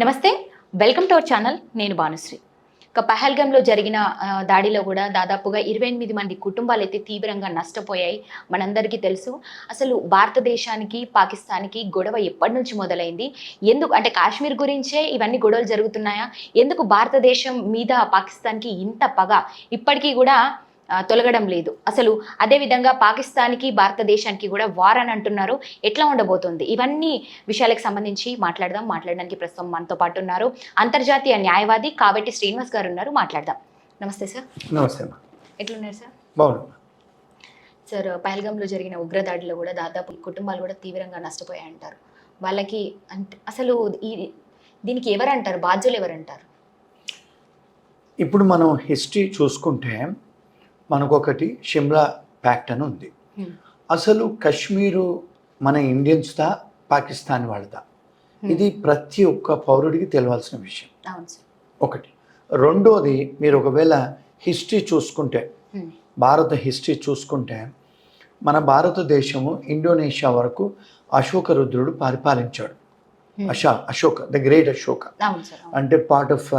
నమస్తే welcome to our channel నేను భానుశ్రీ. ఇక పహల్గంలో జరిగిన దాడిలో కూడా దాదాపుగా ఇరవై ఎనిమిది మంది కుటుంబాలు అయితే తీవ్రంగా నష్టపోయాయి మనందరికీ తెలుసు. అసలు భారతదేశానికి పాకిస్తాన్కి గొడవ ఎప్పటి నుంచి మొదలైంది? ఎందుకు అంటే కాశ్మీర్ గురించే ఇవన్నీ గొడవలు జరుగుతున్నాయా? ఎందుకు భారతదేశం మీద పాకిస్తాన్కి ఇంత పగ? ఇప్పటికీ కూడా తొలగడం లేదు. అసలు అదే విధంగా పాకిస్తాన్కి భారతదేశానికి కూడా వార్ అని అంటున్నారు. ఎట్లా ఉండబోతుంది? ఇవన్నీ విషయాలకు సంబంధించి మాట్లాడదాం. మాట్లాడడానికి ప్రస్తుతం మనతో పాటు ఉన్నారు. అంతర్జాతీయ న్యాయవాది కాబట్టి శ్రీనివాస్ గారు ఉన్నారు. మాట్లాడదాం. నమస్తే సార్. నమస్తే ఎట్లున్నారు సార్? బాగున్నా. సార్ పహల్గంలో జరిగిన ఉగ్రదాడిలో కూడా దాదాపు కుటుంబాలు కూడా తీవ్రంగా నష్టపోయాయి అంటారు వాళ్ళకి అంటే అసలు ఈ దీనికి ఎవరంటారు? బాధ్యులు ఎవరంటారు? ఇప్పుడు మనం హిస్టరీ చూసుకుంటే మనకొకటి షిమ్లా ప్యాక్ట్ అని ఉంది Hmm. అసలు కశ్మీరు మన ఇండియన్స్దా పాకిస్తాన్ వాళ్ళదా ఇది ప్రతి ఒక్క పౌరుడికి తెలియాల్సిన విషయం ఒకటి రెండోది మీరు ఒకవేళ హిస్టరీ చూసుకుంటే Hmm. భారత హిస్టరీ చూసుకుంటే మన భారతదేశము ఇండోనేషియా వరకు అశోక రుద్రుడు పరిపాలించాడు Hmm. అశా అశోక ద గ్రేట్ అశోక. అంటే పార్ట్ ఆఫ్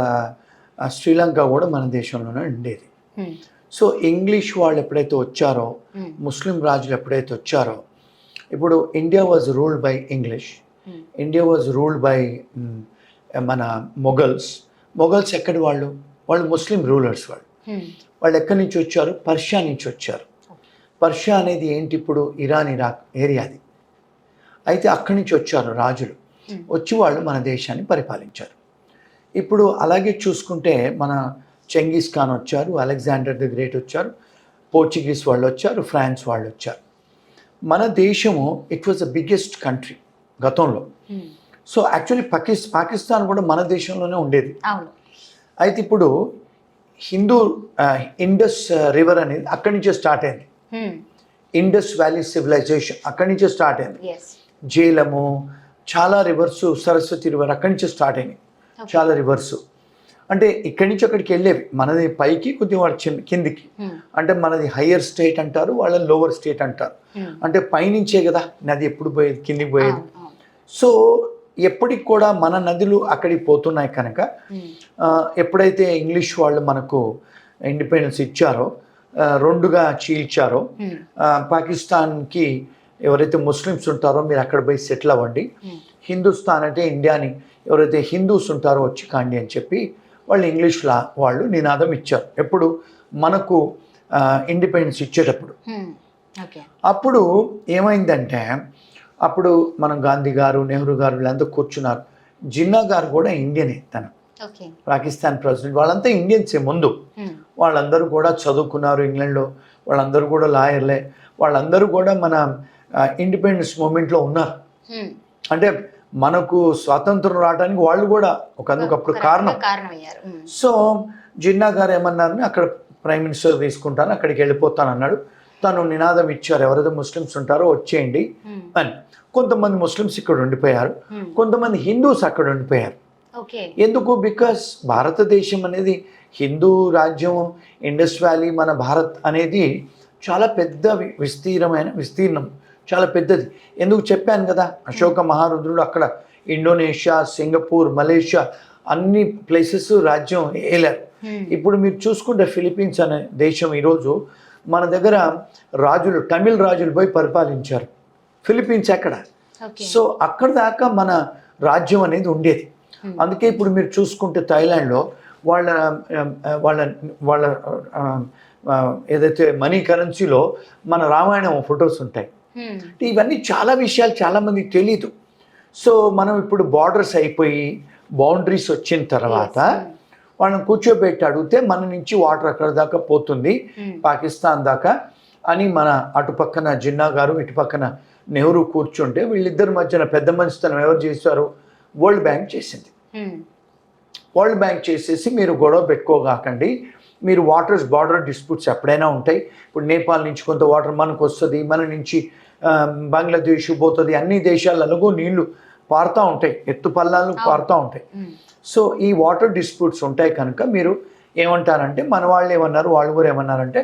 శ్రీలంక కూడా మన దేశంలోనే ఉండేది Hmm. సో ఇంగ్లీష్ వాళ్ళు ఎప్పుడైతే వచ్చారో Hmm. ముస్లిం రాజులు ఎప్పుడైతే వచ్చారో ఇప్పుడు India was ruled by English. Hmm. India was ruled by మన మొఘల్స్. మొఘల్స్ ఎక్కడి వాళ్ళు? వాళ్ళు ముస్లిం రూలర్స్ వాళ్ళు. Hmm. వాళ్ళు ఎక్కడి నుంచి వచ్చారు? పర్షియా నుంచి వచ్చారు. పర్షియా అనేది ఏంటి ఇప్పుడు? ఇరాన్ ఇరాక్ ఏరియాది అయితే అక్కడి నుంచి వచ్చారు రాజులు. వచ్చి వాళ్ళు మన దేశాన్ని పరిపాలించారు. ఇప్పుడు అలాగే చూసుకుంటే మన చెంగీస్ ఖాన్ వచ్చారు అలెగ్జాండర్ ది గ్రేట్ వచ్చారు పోర్చుగీస్ వాళ్ళు వచ్చారు ఫ్రాన్స్ వాళ్ళు వచ్చారు. మన దేశము it was the biggest country గతంలో. సో యాక్చువల్లీ పాకిస్ పాకిస్తాన్ కూడా మన దేశంలోనే ఉండేది. అయితే ఇప్పుడు హిందూ ఇండస్ రివర్ అనేది అక్కడి నుంచే స్టార్ట్ అయింది. Hmm. ఇండస్ వ్యాలీ సివిలైజేషన్ అక్కడి నుంచే స్టార్ట్ అయింది. జేలము చాలా రివర్స్ సరస్వతి రివర్ అక్కడి నుంచే స్టార్ట్ అయినాయి. చాలా రివర్స్ అంటే ఇక్కడి నుంచి అక్కడికి వెళ్ళేవి మనది పైకి కొద్దిగా వాళ్ళ చిన్న కిందికి. అంటే మనది హయ్యర్ స్టేట్ అంటారు వాళ్ళ లోవర్ స్టేట్ అంటారు. అంటే పైనుంచే కదా నది ఎప్పుడు పోయేది కిందికి పోయేది. సో ఎప్పటికి కూడా మన నదులు అక్కడికి పోతున్నాయి కనుక ఎప్పుడైతే ఇంగ్లీష్ వాళ్ళు మనకు ఇండిపెండెన్స్ ఇచ్చారో రెండుగా చీల్చారో పాకిస్తాన్కి ఎవరైతే ముస్లిమ్స్ ఉంటారో మీరు అక్కడ పోయి సెటిల్ అవ్వండి. హిందుస్థాన్ అంటే ఇండియాని ఎవరైతే హిందూస్ ఉంటారో వచ్చి కాండి అని చెప్పి వాళ్ళు ఇంగ్లీష్ లా వాళ్ళు నినాదం ఇచ్చారు. ఎప్పుడు? మనకు ఇండిపెండెన్స్ ఇచ్చేటప్పుడు. అప్పుడు ఏమైందంటే అప్పుడు మనం గాంధీ గారు నెహ్రూ గారు వీళ్ళంతా కూర్చున్నారు. జిన్నా గారు కూడా ఇండియనే తను. పాకిస్తాన్ ప్రెసిడెంట్. వాళ్ళంతా ఇండియన్సే ముందు. వాళ్ళందరూ కూడా చదువుకున్నారు ఇంగ్లాండ్లో. వాళ్ళందరూ కూడా లాయర్లే. వాళ్ళందరూ కూడా మన ఇండిపెండెన్స్ మూమెంట్లో ఉన్నారు. అంటే మనకు స్వాతంత్రం రావడానికి వాళ్ళు కూడా ఒక అందుకప్పుడు కారణం. సో జిన్నా గారు ఏమన్నారని అక్కడ ప్రైమ్ మినిస్టర్ తీసుకుంటాను అక్కడికి వెళ్ళిపోతాను అన్నాడు. తను నినాదం ఇచ్చారు. ఎవరైతే ముస్లిమ్స్ ఉంటారో వచ్చేయండి. అని. కొంతమంది ముస్లిమ్స్ ఇక్కడ ఉండిపోయారు. కొంతమంది హిందూస్ అక్కడ ఉండిపోయారు. ఓకే. ఎందుకు? బికాస్ భారతదేశం అనేది హిందూ రాజ్యం ఇండస్ వ్యాలీ మన భారత్ అనేది చాలా పెద్ద విస్తీర్ణమైన విస్తీర్ణం. చాలా పెద్దది. ఎందుకు చెప్పాను కదా? అశోక మహారుద్రుడు అక్కడ ఇండోనేషియా సింగపూర్ మలేషియా అన్ని ప్లేసెస్ రాజ్యం Hmm. ఇప్పుడు మీరు చూసుకుంటే ఫిలిప్పీన్స్ అనే దేశం ఈరోజు మన దగ్గర రాజులు తమిళ రాజులు పోయి పరిపాలించారు. ఫిలిప్పీన్స్ ఎక్కడ? ఓకే. సో అక్కడ దాకా మన రాజ్యం అనేది ఉండేది. అందుకే ఇప్పుడు మీరు చూసుకుంటే థాయిలాండ్లో వాళ్ళ వాళ్ళ వాళ్ళ ఏదైతే మనీ కరెన్సీలో మన రామాయణం ఫొటోస్ ఉంటాయి. ఇవన్నీ చాలా విషయాలు చాలామందికి తెలీదు సో మనం ఇప్పుడు బార్డర్స్ అయిపోయి బౌండరీస్ వచ్చిన తర్వాత. వాళ్ళని కూర్చోబెట్టి అడిగితే మన నుంచి వాటర్ అక్కడ దాకా పోతుంది Hmm. పాకిస్తాన్ దాకా అని మన అటుపక్కన జిన్నా గారు ఇటు పక్కన నెహ్రూ కూర్చుంటే వీళ్ళిద్దరి మధ్యన పెద్ద మనిషితనం ఎవరు చేశారు వరల్డ్ బ్యాంక్ చేసింది Hmm. వరల్డ్ బ్యాంక్ చేసేసి మీరు గొడవ పెట్టుకోగాకండి మీరు వాటర్స్ బార్డర్ డిస్ప్యూట్స్ ఎప్పుడైనా ఉంటాయి. ఇప్పుడు నేపాల్ నుంచి కొంత వాటర్ మనకు వస్తుంది మన నుంచి బంగ్లాదేశ్ పోతుంది అన్ని దేశాలలోగూ నీళ్ళు పారుతూ ఉంటాయి. ఎత్తు పల్లాలు పారుతూ ఉంటాయి. సో ఈ వాటర్ డిస్ప్యూట్స్ ఉంటాయి కనుక మీరు ఏమంటారంటే మన వాళ్ళు ఏమన్నారు వాళ్ళు కూడా ఏమన్నారంటే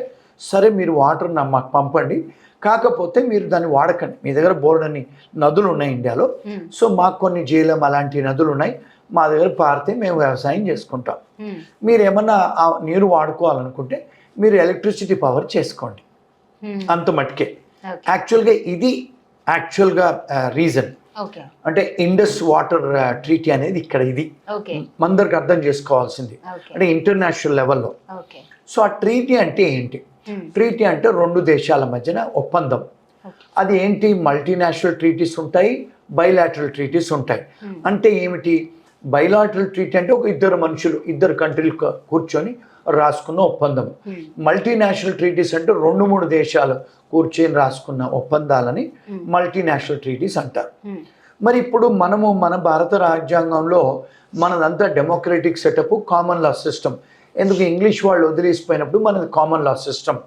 సరే మీరు వాటర్ మాకు పంపండి. కాకపోతే మీరు దాన్ని వాడకండి. మీ దగ్గర బోర్డు అని నదులు ఉన్నాయి ఇండియాలో. సో మాకు కొన్ని జేలం అలాంటి నదులు ఉన్నాయి. మా దగ్గర పారితే మేము వ్యవసాయం చేసుకుంటాం. మీరు ఏమన్నా ఆ నీరు వాడుకోవాలనుకుంటే మీరు ఎలక్ట్రిసిటీ పవర్ చేసుకోండి. అంత మటుకే. ఓకే. యాక్చువల్గా ఇది యాక్చువల్గా రీజన్. అంటే ఇండస్ వాటర్ ట్రీటీ అనేది ఇక్కడ ఇది. మందరికి అర్థం చేసుకోవాల్సింది. అంటే ఇంటర్నేషనల్ లెవెల్లో. సో ఆ ట్రీటీ అంటే ఏంటి? ట్రీటీ అంటే రెండు దేశాల మధ్యన ఒప్పందం. అది ఏంటి? మల్టీనేషనల్ ట్రీటీస్ ఉంటాయి బైలాటరల్ ట్రీటీస్ ఉంటాయి. అంటే ఏమిటి? బైలాటరల్ ట్రీటీ అంటే ఒక ఇద్దరు మనుషులు ఇద్దరు కంట్రీలు కూర్చొని రాసుకున్న ఒప్పందం. మల్టీనేషనల్ ట్రీటీస్ అంటే రెండు మూడు దేశాలు కూర్చొని రాసుకున్న ఒప్పందాలని Hmm. మల్టీనేషనల్ ట్రీటీస్ అంటారు. ఉమ్, మరి ఇప్పుడు మనము మన భారత రాజ్యాంగంలో మనదంతా democratic setup common law system ఎందుకు ఇంగ్లీష్ వాళ్ళు వదిలేసిపోయినప్పుడు మనది కామన్ లా సిస్టమ్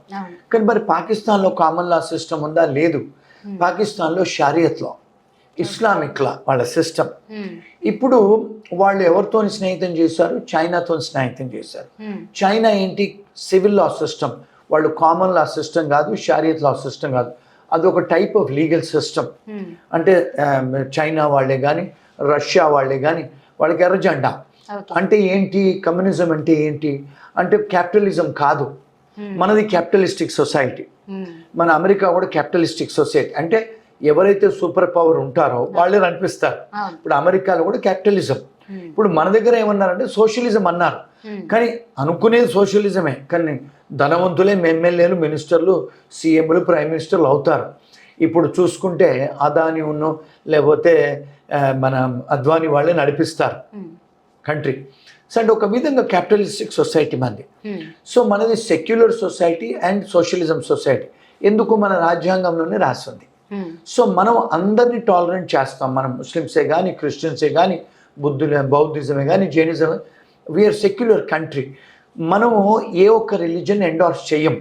కానీ మరి పాకిస్తాన్లో కామన్ లా సిస్టమ్ ఉందా? లేదు. Hmm. పాకిస్తాన్లో షారియత్ లా ఇస్లామిక్ లా వాళ్ళ సిస్టమ్ ఇప్పుడు వాళ్ళు ఎవరితో స్నేహితం చేశారు? చైనాతో స్నేహితం చేశారు. చైనా ఏంటి? సివిల్ లా సిస్టమ్ వాళ్ళు కామన్ లా సిస్టమ్ కాదు షారియత్ లా సిస్టమ్ కాదు. అది ఒక టైప్ ఆఫ్ లీగల్ సిస్టమ్ అంటే చైనా వాళ్ళే కానీ రష్యా వాళ్ళే కానీ వాళ్ళకి ఎర్ర జెండా. ఓకే అంటే ఏంటి? కమ్యూనిజం అంటే ఏంటి? అంటే క్యాపిటలిజం కాదు. ఉమ్, మనది క్యాపిటలిస్టిక్ సొసైటీ ఉమ్, మన అమెరికా కూడా క్యాపిటలిస్టిక్ సొసైటీ అంటే ఎవరైతే సూపర్ పవర్ ఉంటారో వాళ్ళే అనిపిస్తారు ఇప్పుడు అమెరికాలో కూడా క్యాపిటలిజం. ఇప్పుడు మన దగ్గర ఏమన్నారంటే సోషలిజం అన్నారు. కానీ అనుకునేది సోషలిజమే. కానీ ధనవంతులే ఎమ్మెల్యేలు మినిస్టర్లు సీఎంలు ప్రైమ్ మినిస్టర్లు అవుతారు. ఇప్పుడు చూసుకుంటే అదాని ఉన్ను లేకపోతే మన అద్వాని వాళ్ళే నడిపిస్తారు. కంట్రీ. సో అంటే ఒక విధంగా క్యాపిటలిస్టిక్ సొసైటీ మంది ఉమ్, సో మనది secular society and socialism society. ఎందుకు మన రాజ్యాంగంలోనే రాస్తుంది సో మనం అందరినీ టాలరెంట్ చేస్తాం. మనం ముస్లిమ్సే కానీ క్రిస్టియన్సే కానీ బుద్ధులే బౌద్ధిజమే కానీ జైనిజమే వీఆర్ సెక్యులర్ కంట్రీ మనము ఏ ఒక్క రిలీజన్ ఎండార్స్ చెయ్యం.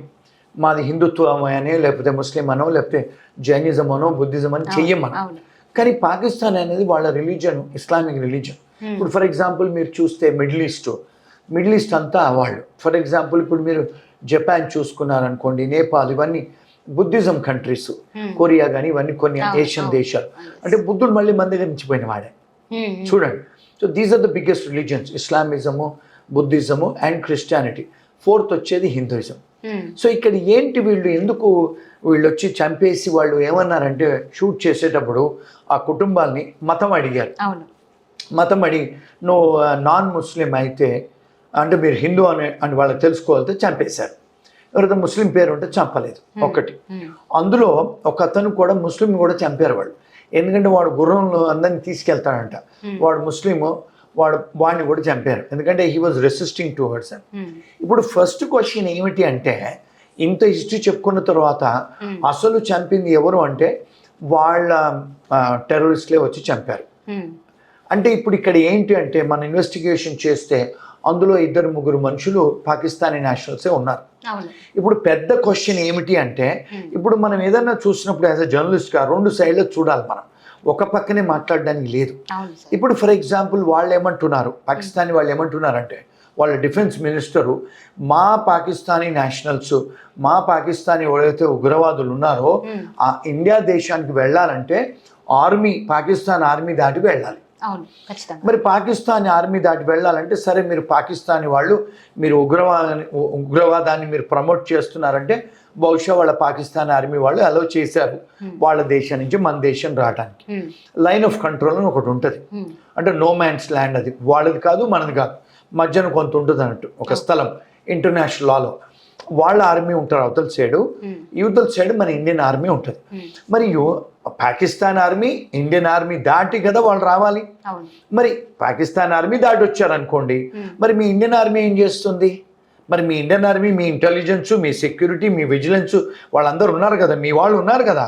మాది హిందుత్వం అని లేకపోతే ముస్లిం అనో లేకపోతే జైనిజం అనో బుద్ధిజం అని చెయ్యం మనం. కానీ పాకిస్తాన్ అనేది వాళ్ళ రిలీజన్ ఇస్లామిక్ రిలీజన్ Hmm. ఇప్పుడు ఫర్ ఎగ్జాంపుల్ మీరు చూస్తే మిడిల్ ఈస్ట్ మిడిల్ ఈస్ట్ అంతా వాళ్ళు. ఫర్ ఎగ్జాంపుల్ ఇప్పుడు మీరు జపాన్ చూసుకున్నారనుకోండి నేపాల్ ఇవన్నీ బుద్ధిజం కంట్రీస్. కొరియా కానీ ఇవన్నీ కొన్ని ఏషియన్. దేశాలు. అంటే బుద్ధుడు మళ్ళీ మన దగ్గర నుంచి పోయిన వాడే. చూడండి. So these are the biggest religions Islamism Buddhism and Christianity fourth వచ్చేది హిందూయిజం సో ఇక్కడ ఏంటి వీళ్ళు ఎందుకు వీళ్ళు వచ్చి చంపేసి వాళ్ళు ఏమన్నారంటే షూట్ చేసేటప్పుడు ఆ కుటుంబాల్ని మతం అడిగారు. మతం అడిగి నువ్వు నాన్ ముస్లిం అయితే అంటే మీరు హిందూ అని అని వాళ్ళకి తెలుసుకోవాలంటే చంపేశారు. ఎవరైతే ముస్లిం పేరు ఉంటే చంపలేదు. ఒకటి. అందులో ఒక అతను కూడా ముస్లిం కూడా చంపారు వాళ్ళు. ఎందుకంటే వాడు గుర్రంలో అందరిని తీసుకెళ్తాడంట. వాడు ముస్లిము వాడు వాడిని కూడా చంపారు. ఎందుకంటే he was resisting towards um, ఇప్పుడు ఫస్ట్ క్వశ్చన్ ఏమిటి అంటే ఇంత హిస్టరీ చెప్పుకున్న తర్వాత. అసలు చంపింది ఎవరు అంటే వాళ్ళ టెర్రరిస్ట్లే వచ్చి చంపారు. అంటే ఇప్పుడు ఇక్కడ ఏంటి అంటే మన ఇన్వెస్టిగేషన్ చేస్తే అందులో ఇద్దరు ముగ్గురు మనుషులు పాకిస్తానీ నేషనల్సే ఉన్నారు. ఇప్పుడు పెద్ద క్వశ్చన్ ఏమిటి అంటే. ఇప్పుడు మనం ఏదైనా చూసినప్పుడు యాజ్ అ జర్నలిస్ట్గా రెండు సైడ్లో చూడాలి మనం. ఒక పక్కనే మాట్లాడడానికి లేదు. ఇప్పుడు ఫర్ ఎగ్జాంపుల్ వాళ్ళు ఏమంటున్నారు పాకిస్తానీ వాళ్ళు ఏమంటున్నారంటే వాళ్ళ డిఫెన్స్ మినిస్టరు మా పాకిస్తానీ నేషనల్స్ మా పాకిస్తానీ ఎవరైతే ఉగ్రవాదులు ఉన్నారో ఆ ఇండియా దేశానికి వెళ్ళాలంటే ఆర్మీ పాకిస్తాన్ ఆర్మీ దాటి వెళ్ళాలి. అవును ఖచ్చితంగా. మరి పాకిస్తాన్ ఆర్మీ దాటి వెళ్ళాలంటే సరే మీరు పాకిస్తానీ వాళ్ళు మీరు ఉగ్రవాదాన్ని ఉగ్రవాదాన్ని మీరు ప్రమోట్ చేస్తున్నారంటే బహుశా వాళ్ళ పాకిస్తాన్ ఆర్మీ వాళ్ళు అలో చేశారు. వాళ్ళ దేశం నుంచి మన దేశం రావడానికి లైన్ ఆఫ్ కంట్రోల్ అని ఒకటి ఉంటుంది. అంటే నో మ్యాన్స్ ల్యాండ్ అది. వాళ్ళది కాదు మనది కాదు. మధ్యన కొంత ఉంటుంది అన్నట్టు ఒక స్థలం ఇంటర్నేషనల్ లాలో వాళ్ళ ఆర్మీ ఉంటారు అవతల సైడు. యువతల సైడ్ మన ఇండియన్ ఆర్మీ ఉంటుంది. మరి పాకిస్తాన్ ఆర్మీ ఇండియన్ ఆర్మీ దాటి కదా వాళ్ళు రావాలి. మరి పాకిస్తాన్ ఆర్మీ దాటి వచ్చారనుకోండి మరి మీ ఇండియన్ ఆర్మీ ఏం చేస్తుంది? మరి మీ ఇండియన్ ఆర్మీ మీ ఇంటెలిజెన్స్ మీ సెక్యూరిటీ మీ విజిలెన్స్ వాళ్ళందరూ ఉన్నారు కదా మీ వాళ్ళు ఉన్నారు కదా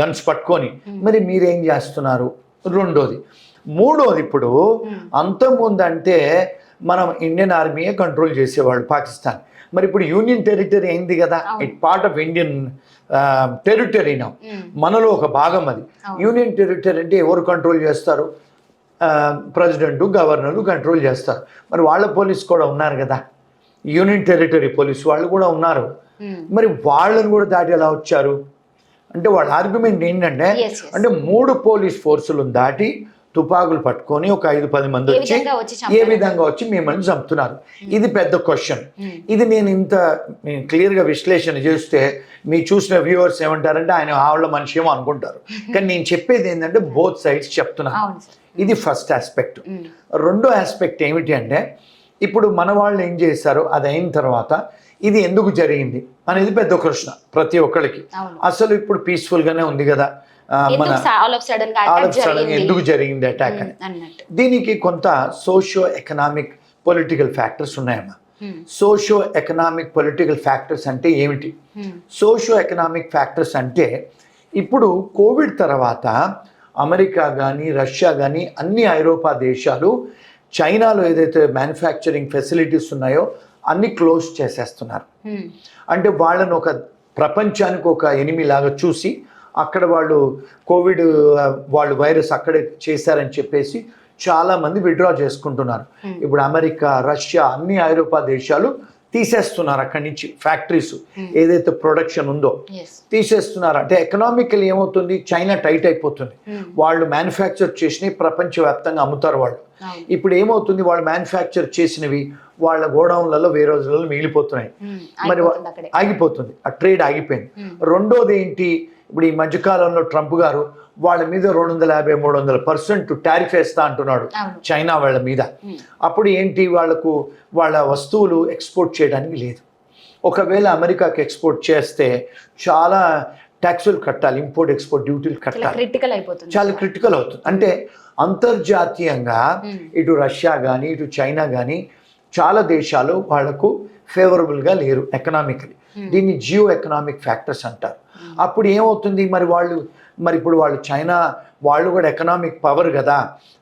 గన్స్ పట్టుకొని. మరి మీరేం చేస్తున్నారు? రెండోది. మూడోది ఇప్పుడు. అంతకుముందంటే మనం ఇండియన్ ఆర్మీయే కంట్రోల్ చేసేవాళ్ళు పాకిస్తాన్. మరి ఇప్పుడు యూనియన్ టెరిటరీ అయింది కదా. It part of Indian territory నా ఉమ్, మనలో ఒక భాగం అది. యూనియన్ టెరిటరీ అంటే ఎవరు కంట్రోల్ చేస్తారు? ప్రెసిడెంట్ గవర్నరు కంట్రోల్ చేస్తారు. మరి వాళ్ళ పోలీస్ కూడా ఉన్నారు కదా. యూనియన్ టెరిటరీ పోలీస్ వాళ్ళు కూడా ఉన్నారు. మరి వాళ్ళని కూడా దాటి ఎలా వచ్చారు? అంటే వాళ్ళ ఆర్గ్యుమెంట్ ఏంటంటే. అంటే మూడు పోలీస్ ఫోర్సులను దాటి తుపాకులు పట్టుకొని ఒక ఐదు పది మంది వచ్చి ఏ? విధంగా వచ్చి మిమ్మల్ని చంపుతున్నారు? ఇది పెద్ద క్వశ్చన్. ఇది నేను ఇంత క్లియర్గా విశ్లేషణ చేస్తే మీ చూసిన వ్యూవర్స్ ఏమంటారంటే ఆయన ఆవిడ మనిషి ఏమో అనుకుంటారు. కానీ నేను చెప్పేది ఏంటంటే బోత్ సైడ్స్ చెప్తున్నాను ఇది ఫస్ట్ ఆస్పెక్ట్. రెండో ఆస్పెక్ట్ ఏమిటి అంటే ఇప్పుడు మన వాళ్ళు ఏం చేశారు? అది అయిన తర్వాత ఇది ఎందుకు జరిగింది? అనేది పెద్ద ప్రశ్న ప్రతి ఒక్కరికి అసలు ఇప్పుడు peaceful గానే ఉంది కదా. మన ఎందుకు ఆల్ ఆఫ్ సడన్ జరిగింది? ఎందుకు జరిగింది అటాక్ అని. దీనికి కొంత సోషియో ఎకనామిక్ పొలిటికల్ ఫ్యాక్టర్స్ ఉన్నాయమ్మా. సోషియో ఎకనామిక్ పొలిటికల్ ఫ్యాక్టర్స్ అంటే ఏమిటి? సోషియో ఎకనామిక్ ఫ్యాక్టర్స్ అంటే ఇప్పుడు కోవిడ్ తర్వాత అమెరికా కానీ రష్యా కానీ అన్ని ఐరోపా దేశాలు చైనాలో ఏదైతే మ్యానుఫ్యాక్చరింగ్ ఫెసిలిటీస్ ఉన్నాయో అన్ని క్లోజ్ చేసేస్తున్నారు. అంటే వాళ్ళని ఒక ప్రపంచానికి ఒక ఎనిమి లాగా చూసి అక్కడ వాళ్ళు కోవిడ్ వాళ్ళు వైరస్ అక్కడే చేశారని చెప్పేసి చాలామంది విడ్రా చేసుకుంటున్నారు. ఇప్పుడు అమెరికా రష్యా అన్ని ఐరోపా దేశాలు తీసేస్తున్నారు అక్కడి నుంచి ఫ్యాక్టరీస్. ఏదైతే ప్రొడక్షన్ ఉందో తీసేస్తున్నారు. అంటే ఎకనామికల్ ఏమవుతుంది? చైనా టైట్ అయిపోతుంది. వాళ్ళు మ్యానుఫ్యాక్చర్ చేసినవి ప్రపంచవ్యాప్తంగా అమ్ముతారు వాళ్ళు. ఇప్పుడు ఏమవుతుంది? వాళ్ళు మ్యానుఫ్యాక్చర్ చేసినవి వాళ్ళ గోడౌన్లలో వేరే రోజులలో మిగిలిపోతున్నాయి. మరి ఆగిపోతుంది. ఆ ట్రేడ్ ఆగిపోయింది. రెండోది ఏంటి? ఇప్పుడు ఈ మధ్యకాలంలో ట్రంప్ గారు వాళ్ళ మీద రెండు వందల యాభై మూడు వందల పర్సెంట్ టారిఫ్ వేస్తా అంటున్నాడు చైనా వాళ్ళ మీద. అప్పుడు ఏంటి వాళ్ళకు వాళ్ళ వస్తువులు ఎక్స్పోర్ట్ చేయడానికి లేదు. ఒకవేళ అమెరికాకి ఎక్స్పోర్ట్ చేస్తే చాలా ట్యాక్సులు కట్టాలి ఇంపోర్ట్ ఎక్స్పోర్ట్ డ్యూటీలు కట్టాలి. క్రిటికల్ అయిపోతుంది. చాలా క్రిటికల్ అవుతుంది. అంటే అంతర్జాతీయంగా ఇటు రష్యా కానీ ఇటు చైనా కానీ చాలా దేశాలు వాళ్ళకు ఫేవరబుల్గా లేరు ఎకనామికలీ. దీన్ని జియో ఎకనామిక్ ఫ్యాక్టర్స్ అంటారు. అప్పుడు ఏమవుతుంది? మరి వాళ్ళు మరి ఇప్పుడు వాళ్ళు చైనా వాళ్ళు కూడా ఎకనామిక్ పవర్ కదా.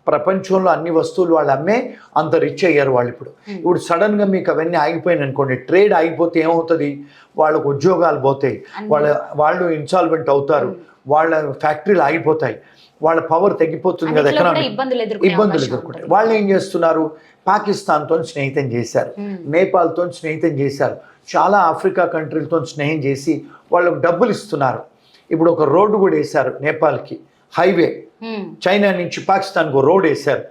ప్రపంచంలో అన్ని వస్తువులు వాళ్ళు అమ్మే అంత రిచ్ అయ్యారు వాళ్ళు ఇప్పుడు. ఇప్పుడు సడన్గా మీకు అవన్నీ ఆగిపోయినాయి అనుకోండి ట్రేడ్ ఆగిపోతే ఏమవుతుంది? వాళ్ళకు ఉద్యోగాలు పోతాయి. వాళ్ళ వాళ్ళు ఇన్సాల్వెంట్ అవుతారు. వాళ్ళ ఫ్యాక్టరీలు ఆగిపోతాయి. వాళ్ళ పవర్ తగ్గిపోతుంది కదా ఎకనామిక్ ఇబ్బందులు ఎదుర్కొంటారు. వాళ్ళు ఏం చేస్తున్నారు? పాకిస్తాన్తో స్నేహితం చేశారు. నేపాల్తో స్నేహితం చేశారు. చాలా ఆఫ్రికా కంట్రీలతో స్నేహం చేసి వాళ్ళకు డబ్బులు ఇస్తున్నారు. ఇప్పుడు ఒక రోడ్డు కూడా వేశారు నేపాల్కి. హైవే. చైనా నుంచి పాకిస్తాన్కు ఒక రోడ్ వేశారు.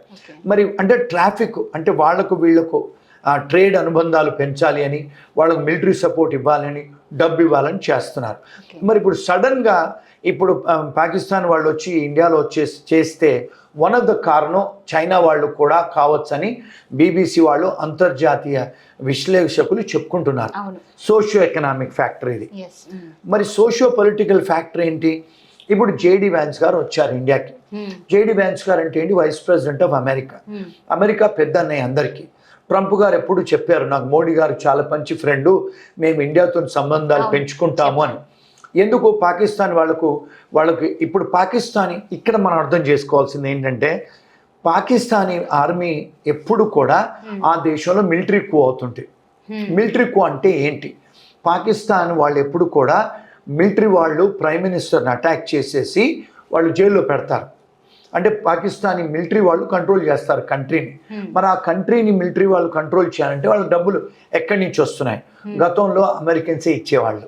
మరి అంటే ట్రాఫిక్ అంటే వాళ్ళకు వీళ్ళకు ఆ ట్రేడ్ అనుబంధాలు పెంచాలి అని వాళ్ళకు మిలిటరీ సపోర్ట్ ఇవ్వాలని డబ్బు ఇవ్వాలని చేస్తున్నారు. మరి ఇప్పుడు సడన్గా ఇప్పుడు పాకిస్తాన్ వాళ్ళు వచ్చి ఇండియాలో వచ్చే చేస్తే వన్ ఆఫ్ ద కారణం చైనా వాళ్ళు కూడా కావచ్చని బీబీసీ వాళ్ళు అంతర్జాతీయ విశ్లేషకులు చెప్పుకుంటున్నారు. సోషియో ఎకనామిక్ ఫ్యాక్టర్ ఇది. ఎస్ మరి సోషియో పొలిటికల్ ఫ్యాక్టర్ ఏంటి? ఇప్పుడు జేడి వ్యాన్స్ గారు వచ్చారు ఇండియాకి. జేడి వ్యాన్స్ గారు అంటే ఏంటి? Vice president of America America పెద్ద అన్నయ్య అందరికీ. ట్రంప్ గారు ఎప్పుడు చెప్పారు నాకు మోడీ గారు చాలా మంచి ఫ్రెండు మేము ఇండియాతో సంబంధాలు పెంచుకుంటాము అని. ఎందుకు పాకిస్తాన్ వాళ్ళకు వాళ్ళకు ఇప్పుడు పాకిస్తానీ ఇక్కడ మనం అర్థం చేసుకోవాల్సింది ఏంటంటే పాకిస్తానీ ఆర్మీ ఎప్పుడు కూడా ఆ దేశంలో మిలిటరీ కూ అవుతుంటాయి మిలిటరీ కూ అంటే ఏంటి? పాకిస్తాన్ వాళ్ళు ఎప్పుడు కూడా మిలిటరీ వాళ్ళు ప్రైమ్ మినిస్టర్ని అటాక్ చేసేసి వాళ్ళు జైల్లో పెడతారు. అంటే పాకిస్తానీ మిలిటరీ వాళ్ళు కంట్రోల్ చేస్తారు కంట్రీని. మరి ఆ కంట్రీని మిలిటరీ వాళ్ళు కంట్రోల్ చేయాలంటే వాళ్ళ డబ్బులు ఎక్కడి నుంచి వస్తున్నాయి? గతంలో అమెరికన్సే ఇచ్చేవాళ్ళు.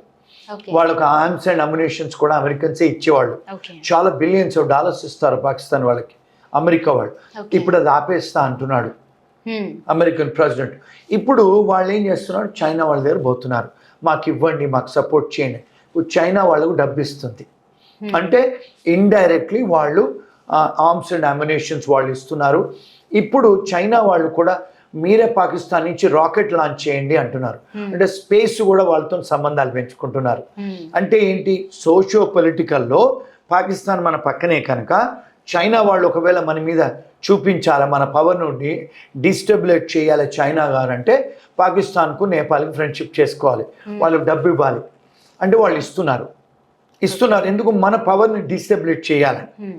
వాళ్ళకి ఆర్మ్స్ అండ్ అమ్యునేషన్స్ కూడా అమెరికన్సే ఇచ్చేవాళ్ళు. చాలా బిలియన్స్ ఆఫ్ డాలర్స్ ఇస్తారు పాకిస్తాన్ వాళ్ళకి అమెరికా వాళ్ళు. ఇప్పుడు అది ఆపేస్తా అంటున్నాడు. అమెరికన్ ప్రెసిడెంట్ ఇప్పుడు వాళ్ళు ఏం చేస్తున్నారు? చైనా వాళ్ళ దగ్గర పోతున్నారు. మాకు ఇవ్వండి మాకు సపోర్ట్ చేయండి. ఇప్పుడు చైనా వాళ్ళకు డబ్బు ఇస్తుంది. అంటే ఇండైరెక్ట్లీ వాళ్ళు ఆర్మ్స్ అండ్ అమ్యునేషన్స్ వాళ్ళు ఇస్తున్నారు. ఇప్పుడు చైనా వాళ్ళు కూడా మీరే పాకిస్తాన్ నుంచి రాకెట్ లాంచ్ చేయండి అంటున్నారు. అంటే స్పేస్ కూడా వాళ్ళతో సంబంధాలు పెంచుకుంటున్నారు. అంటే ఏంటి? సోషియో పొలిటికల్లో పాకిస్తాన్ మన పక్కనే కనుక చైనా వాళ్ళు ఒకవేళ మన మీద చూపించాలి మన పవర్ నుండి డిస్టెబిలేట్ చేయాలి చైనా గారంటే పాకిస్తాన్కు నేపాల్కి ఫ్రెండ్షిప్ చేసుకోవాలి. వాళ్ళకి డబ్బు ఇవ్వాలి. అంటే వాళ్ళు ఇస్తున్నారు. ఇస్తున్నారు. ఎందుకు? మన పవర్ని డిస్టెబిలేట్ చేయాలని.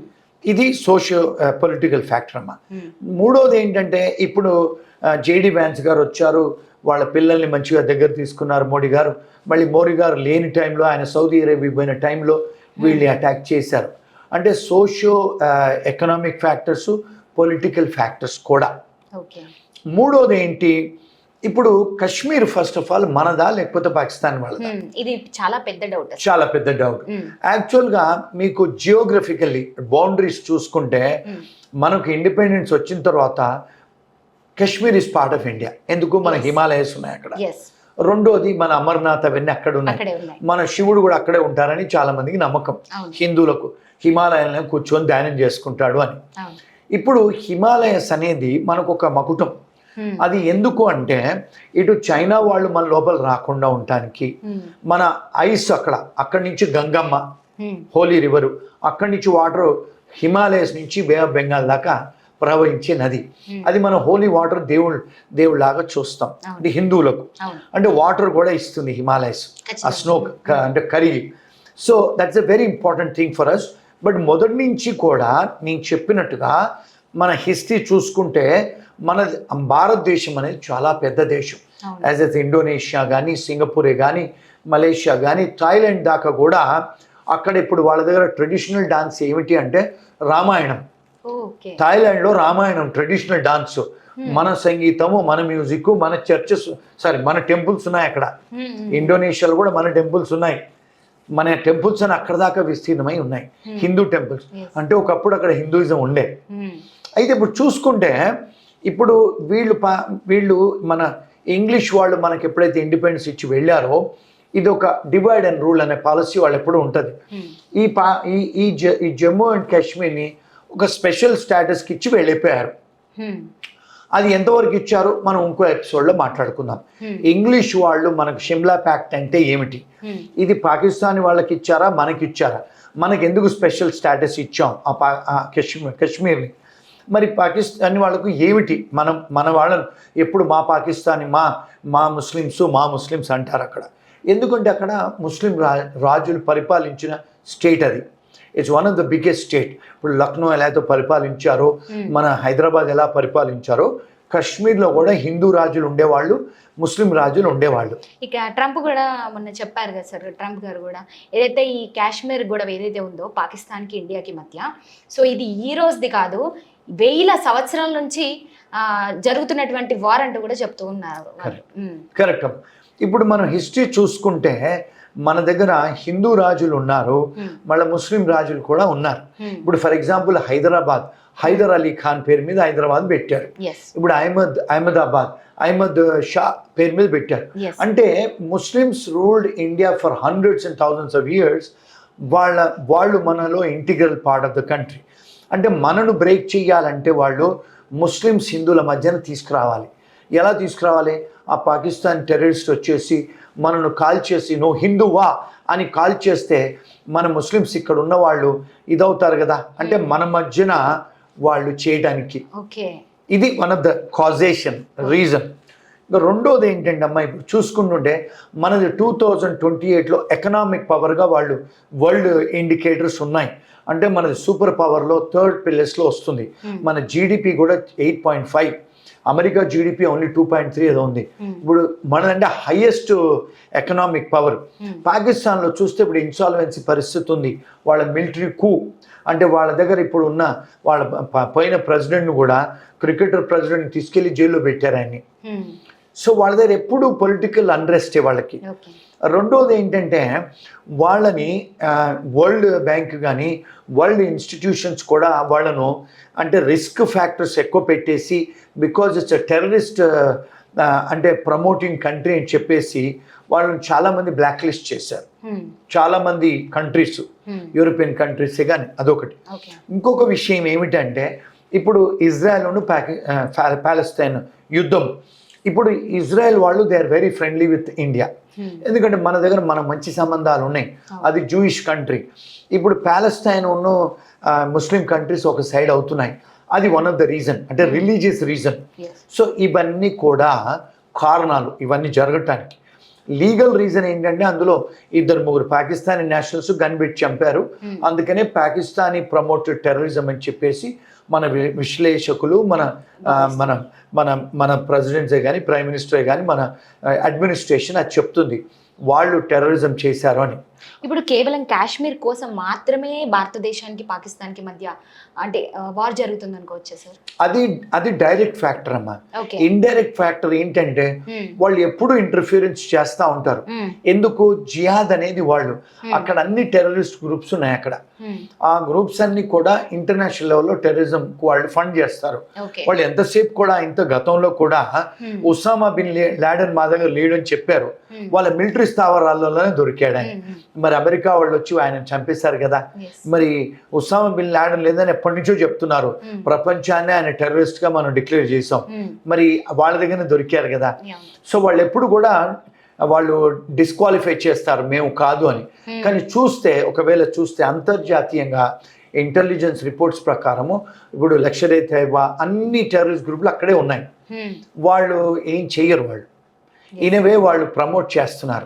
ఇది సోషియో పొలిటికల్ ఫ్యాక్టర్ అమ్మా. మూడోది ఏంటంటే ఇప్పుడు జేడి వ్యాన్స్ గారు వచ్చారు. వాళ్ళ పిల్లల్ని మంచిగా దగ్గర తీసుకున్నారు మోడీ గారు. మళ్ళీ మోడీ గారు లేని టైంలో ఆయన సౌదీ అరేబియా పోయిన టైంలో వీళ్ళని అటాక్ చేశారు. అంటే socio economic factors political factors కూడా. ఓకే. మూడోది ఏంటి? ఇప్పుడు కశ్మీర్ ఫస్ట్ ఆఫ్ ఆల్ మనదా లేకపోతే పాకిస్తాన్ వాళ్ళదా? హ్మ్. ఇది చాలా పెద్ద డౌట్. చాలా పెద్ద డౌట్. యాక్చువల్గా మీకు జియోగ్రఫికల్లీ బౌండరీస్ చూసుకుంటే. మనకు ఇండిపెండెన్స్ వచ్చిన తర్వాత Kashmir is part of India ఎందుకు మన. హిమాలయస్ ఉన్నాయి అక్కడ. రెండోది మన అమర్నాథ్ అవన్నీ అక్కడ ఉన్నాయి మన శివుడు కూడా అక్కడే ఉంటారని చాలా మందికి నమ్మకం హిందువులకు హిమాలయాలను కూర్చొని ధ్యానం చేసుకుంటాడు అని ఇప్పుడు హిమాలయస్ అనేది మనకు ఒక మకుటం. అది ఎందుకు అంటే ఇటు చైనా వాళ్ళు మన లోపల రాకుండా ఉండటానికి. మన ఐస్ అక్కడ అక్కడి నుంచి గంగమ్మ. హోలీ రివరు అక్కడి నుంచి వాటర్ హిమాలయస్ నుంచి బే ఆఫ్ బెంగాల్ దాకా ప్రవహించే నది. Hmm. అది మనం హోలీ వాటర్ దేవుడు దేవుళ్ళలాగా చూస్తాం. అంటే హిందువులకు. అంటే వాటర్ కూడా ఇస్తుంది హిమాలయస్. ఆ. స్నో అంటే కరిగి. So that's a very important thing for us but మొదటి నుంచి కూడా నేను చెప్పినట్టుగా మన హిస్టరీ చూసుకుంటే మన భారతదేశం అనేది చాలా పెద్ద దేశం. యాజ్ ఎస్ ఇండోనేషియా కానీ సింగపూరే కానీ మలేషియా కానీ థాయిలాండ్ దాకా కూడా అక్కడ ఇప్పుడు వాళ్ళ దగ్గర ట్రెడిషనల్ డాన్స్ ఏమిటి అంటే రామాయణం. థాయిలాండ్లో రామాయణం ట్రెడిషనల్ డాన్స్ మన సంగీతము మన మ్యూజిక్ మన చర్చెస్ సారీ మన టెంపుల్స్ ఉన్నాయి అక్కడ. ఇండోనేషియాలో కూడా మన టెంపుల్స్ ఉన్నాయి మన టెంపుల్స్ అని అక్కడ దాకా విస్తీర్ణమై ఉన్నాయి. హిందూ టెంపుల్స్. అంటే ఒకప్పుడు అక్కడ హిందూయిజం ఉండే. అయితే ఇప్పుడు చూసుకుంటే ఇప్పుడు వీళ్ళు పా వీళ్ళు మన ఇంగ్లీష్ వాళ్ళు మనకి ఎప్పుడైతే ఇండిపెండెన్స్ ఇచ్చి వెళ్ళారో ఇది ఒక డివైడ్ అండ్ రూల్ అనే పాలసీ వాళ్ళు ఎప్పుడు ఉంటుంది. ఈ పా ఈ ఈ జ- ఈ జమ్మూ అండ్ కాశ్మీర్ని ఒక స్పెషల్ స్టేటస్కి ఇచ్చి వెళ్ళిపోయారు. అది ఎంతవరకు ఇచ్చారు? మనం ఇంకో ఎపిసోడ్లో మాట్లాడుకుందాం. ఇంగ్లీష్ వాళ్ళు మనకు షిమ్లా ప్యాక్ట్ అంటే ఏమిటి. ఇది పాకిస్తాన్ వాళ్ళకి ఇచ్చారా? మనకి ఇచ్చారా? మనకి ఎందుకు స్పెషల్ స్టేటస్ ఇచ్చాం? ఆ పా కశ్మీర్ కశ్మీర్ని. మరి పాకిస్తాన్ వాళ్ళకు ఏమిటి? మనం మన వాళ్ళను ఎప్పుడు మా పాకిస్తానీ మా మా ముస్లిమ్స్ మా ముస్లిమ్స్ అంటారు అక్కడ. ఎందుకంటే అక్కడ ముస్లిం రా రాజులు పరిపాలించిన స్టేట్ అది. It's one of the biggest state ఇప్పుడు లక్నో ఎలా అయితే పరిపాలించారో Hmm. మన హైదరాబాద్ ఎలా పరిపాలించారో కశ్మీర్లో కూడా హిందూ రాజులు ఉండేవాళ్ళు ముస్లిం రాజులు ఉండేవాళ్ళు. ఇక ట్రంప్ కూడా మొన్న చెప్పారు కదా సార్ ట్రంప్ గారు కూడా. ఏదైతే ఈ కాశ్మీర్ గొడవ ఏదైతే ఉందో పాకిస్తాన్కి ఇండియాకి మధ్య సో ఇది ఈ రోజుది కాదు వేల సంవత్సరాల నుంచి జరుగుతున్నటువంటి వార్ అంటూ కూడా చెప్తూ ఉన్నారు. కరెక్ట్ ఇప్పుడు మనం హిస్టరీ చూసుకుంటే మన దగ్గర హిందూ రాజులు ఉన్నారు మళ్ళీ ముస్లిం రాజులు కూడా ఉన్నారు. ఇప్పుడు ఫర్ ఎగ్జాంపుల్ హైదరాబాద్ హైదర్ అలీ ఖాన్ పేరు మీద హైదరాబాద్ పెట్టారు. ఇప్పుడు అహ్మద్ అహ్మదాబాద్ అహ్మద్ షా పేరు మీద పెట్టారు. అంటే Muslims ruled India for hundreds and thousands of years వాళ్ళ వాళ్ళు మనలో integral part of the country. అంటే మనను బ్రేక్ చేయాలంటే వాళ్ళు ముస్లిమ్స్ హిందువుల మధ్యన తీసుకురావాలి. ఎలా తీసుకురావాలి? ఆ పాకిస్తాన్ టెర్రరిస్ట్ వచ్చేసి మనను కాల్ చేసి నువ్వు హిందువా అని కాల్ చేస్తే మన ముస్లిమ్స్ ఇక్కడ ఉన్న వాళ్ళు ఇదవుతారు కదా. అంటే మన మధ్యన వాళ్ళు చేయడానికి. ఓకే. ఇది one of the causation reason ఇంకా రెండోది ఏంటంటే అమ్మా ఇప్పుడు చూసుకుంటుంటే మనది టూ థౌజండ్ ట్వంటీ ఎయిట్లో ఎకనామిక్ పవర్గా వాళ్ళు వరల్డ్ ఇండికేటర్స్ ఉన్నాయి. అంటే మనది సూపర్ పవర్లో థర్డ్ ప్లేస్లో వస్తుంది. Hmm. మన జీడిపి కూడా eight point five America GDP only two point three ఏదో ఉంది. Hmm. ఇప్పుడు మనదంటే హైయెస్ట్ ఎకనామిక్ పవర్ Hmm. పాకిస్తాన్లో చూస్తే ఇప్పుడు ఇన్సాల్వెన్సీ పరిస్థితి ఉంది. వాళ్ళ మిలిటరీ కూ అంటే వాళ్ళ దగ్గర ఇప్పుడు ఉన్న వాళ్ళ పోయిన ప్రెసిడెంట్ను కూడా క్రికెటర్ ప్రెసిడెంట్ తీసుకెళ్ళి జైల్లో పెట్టారు ఆయన్ని. సో వాళ్ళ దగ్గర ఎప్పుడు పొలిటికల్ అన్రెస్టే వాళ్ళకి. రెండోది ఏంటంటే వాళ్ళని వరల్డ్ బ్యాంక్ కానీ వరల్డ్ ఇన్స్టిట్యూషన్స్ కూడా వాళ్ళను అంటే రిస్క్ ఫ్యాక్టర్స్ ఎక్కువ పెట్టేసి బికాజ్ ఇట్స్ టెర్రరిస్ట్ అంటే ప్రమోటింగ్ కంట్రీ అని చెప్పేసి వాళ్ళని చాలామంది బ్లాక్ లిస్ట్ చేశారు చాలామంది కంట్రీస్ యూరోపియన్ కంట్రీసే కానీ అదొకటి. ఇంకొక విషయం ఏమిటంటే ఇప్పుడు ఇజ్రాయెల్ను పాకి ప్యాలెస్తైన్ యుద్ధం ఇప్పుడు ఇజ్రాయెల్ వాళ్ళు they are very friendly with India ఎందుకంటే మన దగ్గర మన మంచి సంబంధాలు ఉన్నాయి. అది జూయిష్ కంట్రీ ఇప్పుడు ప్యాలెస్తైన్ ఉన్న ముస్లిం కంట్రీస్ ఒక సైడ్ అవుతున్నాయి. అది వన్ ఆఫ్ ద రీజన్ అంటే రిలీజియస్ రీజన్ సో ఇవన్నీ కూడా కారణాలు ఇవన్నీ జరగటానికి. లీగల్ రీజన్ ఏంటంటే అందులో ఇద్దరు ముగ్గురు పాకిస్తానీ నేషనల్స్ గన్ పెట్టి చంపారు. Hmm. అందుకనే పాకిస్తానీ ప్రమోటెడ్ టెర్రరిజం అని చెప్పేసి మన విశ్లేషకులు మన మన మన మన ప్రెసిడెంట్సే కానీ ప్రైమ్ మినిస్టరే కానీ మన అడ్మినిస్ట్రేషన్ అది చెప్తుంది. వాళ్ళు టెర్రరిజం చేశారు అని. ఇప్పుడు కేవలం కాశ్మీర్ కోసం మాత్రమే భారతదేశానికి పాకిస్తాన్కి మధ్య అంటే వార్ జరుగుతుంది అనుకోవచ్చా సార్ అది అది డైరెక్ట్ ఫ్యాక్టర్ అమ్మా. ఇండైరెక్ట్ ఫ్యాక్టర్ ఏంటంటే వాళ్ళు ఎప్పుడు ఇంటర్ఫియరెన్స్ చేస్తూ ఉంటారు. ఎందుకు? జిహాద్ అనేది వాళ్ళు. అక్కడ అన్ని టెర్రరిస్ట్ గ్రూప్స్ ఉన్నాయి అక్కడ. ఆ గ్రూప్స్ అన్ని కూడా ఇంటర్నేషనల్ లెవెల్లో టెర్రరిజం వాళ్ళు ఫండ్ చేస్తారు. వాళ్ళు ఎంతసేపు కూడా ఇంత గతంలో కూడా ఉసామా బిన్ లే- లాడెన్ మా దగ్గర లేడు అని చెప్పారు. వాళ్ళ మిలిటరీ స్థావరాల్లోనే దొరికాడు మరి అమెరికా వాళ్ళు వచ్చి ఆయన చంపేశారు కదా. మరి ఉసామా బిన్ లాడెన్ లేదని ఎప్పటి నుంచో చెప్తున్నారు. ప్రపంచాన్ని ఆయన టెర్రరిస్ట్గా మనం డిక్లేర్ చేసాం మరి వాళ్ళ దగ్గర దొరికారు కదా. సో వాళ్ళు ఎప్పుడు కూడా వాళ్ళు డిస్క్వాలిఫై చేస్తారు. మేము కాదు అని. కానీ చూస్తే ఒకవేళ చూస్తే అంతర్జాతీయంగా ఇంటెలిజెన్స్ రిపోర్ట్స్ ప్రకారము ఇప్పుడు లక్షరే తైబా అన్ని టెర్రరిస్ట్ గ్రూపులు అక్కడే ఉన్నాయి. వాళ్ళు ఏం చెయ్యరు వాళ్ళు. ఇనవే వాళ్ళు ప్రమోట్ చేస్తున్నారు.